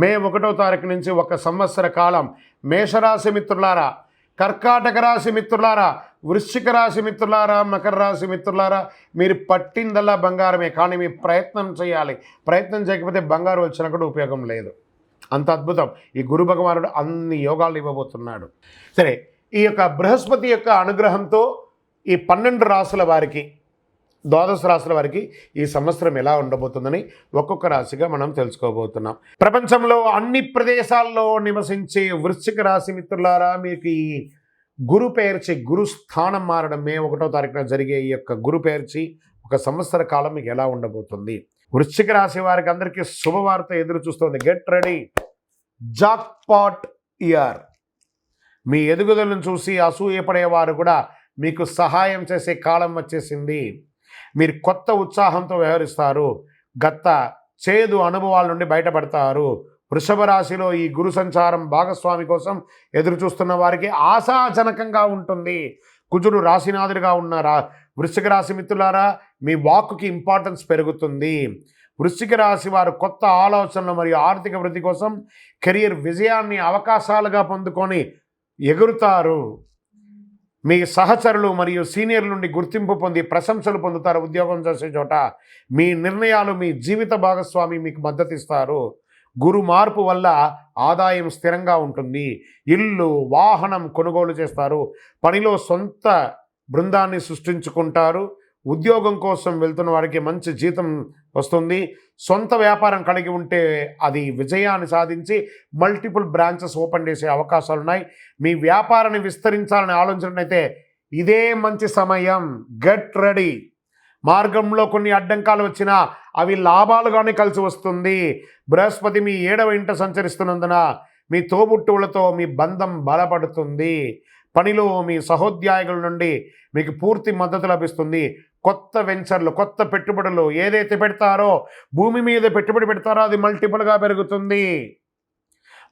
మే ఒకటో తారీఖు నుంచి ఒక సంవత్సర కాలం. మేషరాశి మిత్రులారా కర్కాటక రాశి మిత్రులారా వృశ్చిక రాశి మిత్రులారా మకర రాశి మిత్రులారా మీరు పట్టిందల్లా బంగారమే కానీ మీ ప్రయత్నం చేయాలి. ప్రయత్నం చేయకపోతే బంగారం వచ్చినా కూడా ఉపయోగం లేదు. అంత అద్భుతం. ఈ గురు భగవానుడు అన్ని యోగాలు ఇవ్వబోతున్నాడు. సరే ఈ యొక్క బృహస్పతి యొక్క అనుగ్రహంతో ఈ పన్నెండు రాసుల వారికి ద్వాదశ రాశుల వారికి ఈ సంవత్సరం ఎలా ఉండబోతుందని ఒక్కొక్క రాశిగా మనం తెలుసుకోబోతున్నాం. ప్రపంచంలో అన్ని ప్రదేశాల్లో నివసించే వృశ్చిక రాశి మిత్రులారా మీకు ఈ గురు పేర్చి గురు స్థానం మారడం మే ఒకటో తారీఖున జరిగే ఈ యొక్క గురు పేర్చి ఒక సంవత్సర కాలం మీకు ఎలా ఉండబోతుంది. వృశ్చిక రాశి వారికి అందరికీ శుభవార్త ఎదురు చూస్తుంది. Get ready jackpot year మీ ఎదుగుదలను చూసి అసూయపడేవారు కూడా మీకు సహాయం చేసే కాలం వచ్చేసింది. మీరు కొత్త ఉత్సాహంతో వ్యవహరిస్తారు. గత చేదు అనుభవాల నుండి బయటపడతారు. వృషభ రాశిలో ఈ గురు సంచారం భాగస్వామి కోసం ఎదురు చూస్తున్న వారికి ఆశాజనకంగా ఉంటుంది. కుజుడు రాశినాథుడిగా ఉన్న రా వృశ్చిక రాశి మిత్రులారా మీ వాక్కుకి ఇంపార్టెన్స్ పెరుగుతుంది. వృశ్చిక రాశి వారు కొత్త ఆలోచనలు మరియు ఆర్థిక వృద్ధి కోసం కెరియర్ విజయాన్ని అవకాశాలుగా పొందుకొని ఎగురుతారు. మీ సహచరులు మరియు సీనియర్ల నుండి గుర్తింపు పొంది ప్రశంసలు పొందుతారు ఉద్యోగం చేసే చోట. మీ నిర్ణయాలు మీ జీవిత భాగస్వామి మీకు మద్దతు ఇస్తారు గురు మార్పు వల్ల ఆదాయం స్థిరంగా ఉంటుంది. ఇల్లు వాహనం కొనుగోలు చేస్తారు. పనిలో సొంత బృందాన్ని సృష్టించుకుంటారు. ఉద్యోగం కోసం వెళ్తున్న వారికి మంచి జీతం వస్తుంది. సొంత వ్యాపారం కలిగి ఉంటే అది విజయాన్ని సాధించి మల్టిపుల్ బ్రాంచెస్ ఓపెన్ చేసే అవకాశాలు ఉన్నాయి. మీ వ్యాపారాన్ని విస్తరించాలని ఆలోచనైతే ఇదే మంచి సమయం. Get ready. మార్గంలో కొన్ని అడ్డంకాలు వచ్చినా అవి లాభాలుగానే కలిసి వస్తుంది. బృహస్పతి మీ ఏడవ ఇంట సంచరిస్తున్నందున మీ తోబుట్టువులతో మీ బంధం బలపడుతుంది. పనిలో మీ సహోద్యాయుల నుండి మీకు పూర్తి మద్దతు లభిస్తుంది. కొత్త వెంచర్లు కొత్త పెట్టుబడులు ఏదైతే పెడతారో భూమి మీద పెట్టుబడి పెడతారో అది మల్టిపుల్గా పెరుగుతుంది.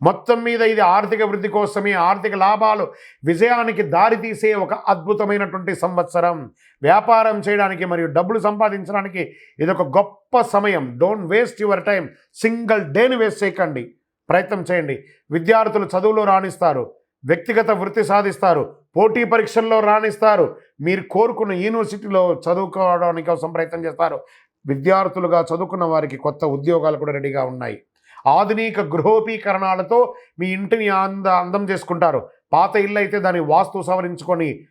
మొత్తం మీద ఇది ఆర్థిక వృద్ధి కోసమే ఆర్థిక లాభాలు విజయానికి దారితీసే ఒక అద్భుతమైనటువంటి సంవత్సరం. వ్యాపారం చేయడానికి మరియు డబ్బులు సంపాదించడానికి ఇది ఒక గొప్ప సమయం. Don't waste your time single డేని వేస్ట్ చేయకండి. ప్రయత్నం చేయండి. విద్యార్థులు చదువులో రాణిస్తారు. వ్యక్తిగత వృత్తి సాధిస్తారు. పోటీ పరీక్షల్లో రాణిస్తారు. మీరు కోరుకున్న యూనివర్సిటీలో చదువుకోవడానికి కోసం ప్రయత్నం చేస్తారు. విద్యార్థులుగా చదువుకున్న వారికి కొత్త ఉద్యోగాలు కూడా రెడీగా ఉన్నాయి. ఆధునిక గృహోపీకరణాలతో మీ ఇంటిని అంద అందం చేసుకుంటారు. పాత ఇల్లు అయితే దాన్ని వాస్తు సవరించుకొని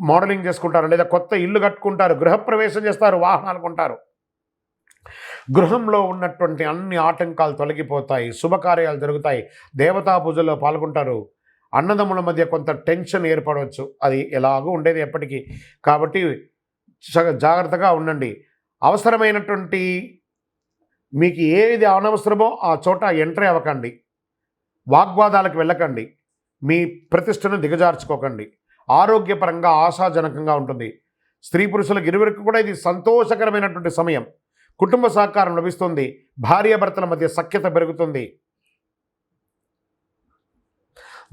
మోడలింగ్ చేసుకుంటారు. లేదా కొత్త ఇల్లు కట్టుకుంటారు. గృహప్రవేశం చేస్తారు. వాహనాలు కొంటారు. గృహంలో ఉన్నటువంటి అన్ని ఆటంకాలు తొలగిపోతాయి. శుభకార్యాలు జరుగుతాయి. దేవతా పూజల్లో పాల్గొంటారు. అన్నదమ్ముల మధ్య కొంత టెన్షన్ ఏర్పడవచ్చు. అది ఎలాగో ఉండేది ఎప్పటికీ. కాబట్టి జాగ్రత్తగా ఉండండి. అవసరమైనటువంటి మీకు ఏది అనవసరమో ఆ చోట ఎంట్రీ అవ్వకండి. వాగ్వాదాలకు వెళ్ళకండి. మీ ప్రతిష్టను దిగజార్చుకోకండి. ఆరోగ్యపరంగా ఆశాజనకంగా ఉంటుంది. స్త్రీ పురుషులకు ఇరువురికి కూడా ఇది సంతోషకరమైనటువంటి సమయం. కుటుంబ సహకారం లభిస్తుంది. భార్యాభర్తల మధ్య సఖ్యత పెరుగుతుంది.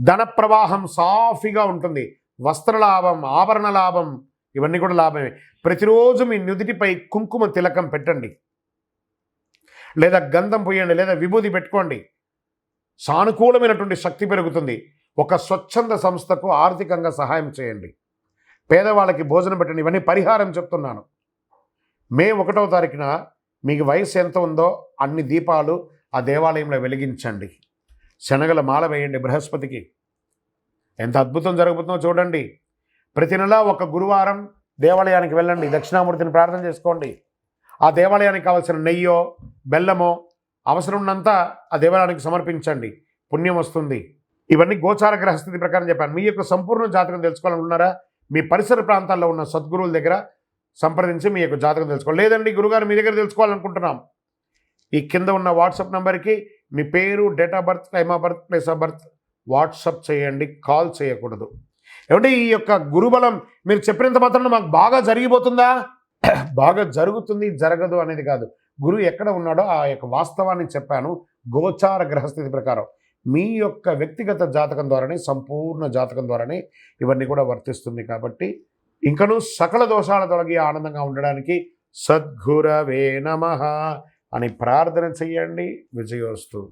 ధన ప్రవాహం సాఫీగా ఉంటుంది. వస్త్ర లాభం ఆభరణ లాభం ఇవన్నీ కూడా లాభమే. ప్రతిరోజు మీ నుదిటిపై కుంకుమ తిలకం పెట్టండి. లేదా గంధం పోయండి లేదా విభూది పెట్టుకోండి. సానుకూలమైనటువంటి శక్తి పెరుగుతుంది. ఒక స్వచ్ఛంద సంస్థకు ఆర్థికంగా సహాయం చేయండి. పేదవాళ్ళకి భోజనం పెట్టండి. ఇవన్నీ పరిహారం చెప్తున్నాను. మే ఒకటవ తారీఖున మీకు వయసు ఎంత ఉందో అన్ని దీపాలు ఆ దేవాలయంలో వెలిగించండి. శనగల మాల వేయండి బృహస్పతికి. ఎంత అద్భుతం జరుగుతుందో చూడండి. ప్రతి నెల ఒక గురువారం దేవాలయానికి వెళ్ళండి దక్షిణామూర్తిని ప్రార్థన చేసుకోండి. ఆ దేవాలయానికి కావాల్సిన నెయ్యో బెల్లమో అవసరం ఉన్నంత ఆ దేవాలయానికి సమర్పించండి. పుణ్యం వస్తుంది. ఇవన్నీ గోచార గ్రహస్థితి ప్రకారం చెప్పాను. మీ యొక్క సంపూర్ణ జాతకం తెలుసుకోవాలనుకున్నారా? మీ పరిసర ప్రాంతాల్లో ఉన్న సద్గురువుల దగ్గర సంప్రదించి మీ యొక్క జాతకం తెలుసుకోవాలి. లేదండి గురుగారు మీ దగ్గర తెలుసుకోవాలనుకుంటున్నాం. ఈ కింద ఉన్న వాట్సాప్ నెంబర్కి మీ పేరు date of birth time of birth place of birth WhatsApp చేయండి కాల్ చేయకూడదు. ఏమంటే ఈ యొక్క గురుబలం మీరు చెప్పినంత మాత్రం మాకు బాగా జరిగిపోతుందా? బాగా జరుగుతుంది జరగదు అనేది కాదు. గురువు ఎక్కడ ఉన్నాడో ఆ యొక్క వాస్తవాన్ని చెప్పాను గోచార గ్రహస్థితి ప్రకారం. మీ యొక్క వ్యక్తిగత జాతకం ద్వారానే సంపూర్ణ జాతకం ద్వారానే ఇవన్నీ కూడా వర్తిస్తుంది కాబట్టి ఇంకను సకల దోషాల తొలగి ఆనందంగా ఉండడానికి సద్గురవే నమ. అని ప్రార్థన చెయ్యండి. విజయోస్తు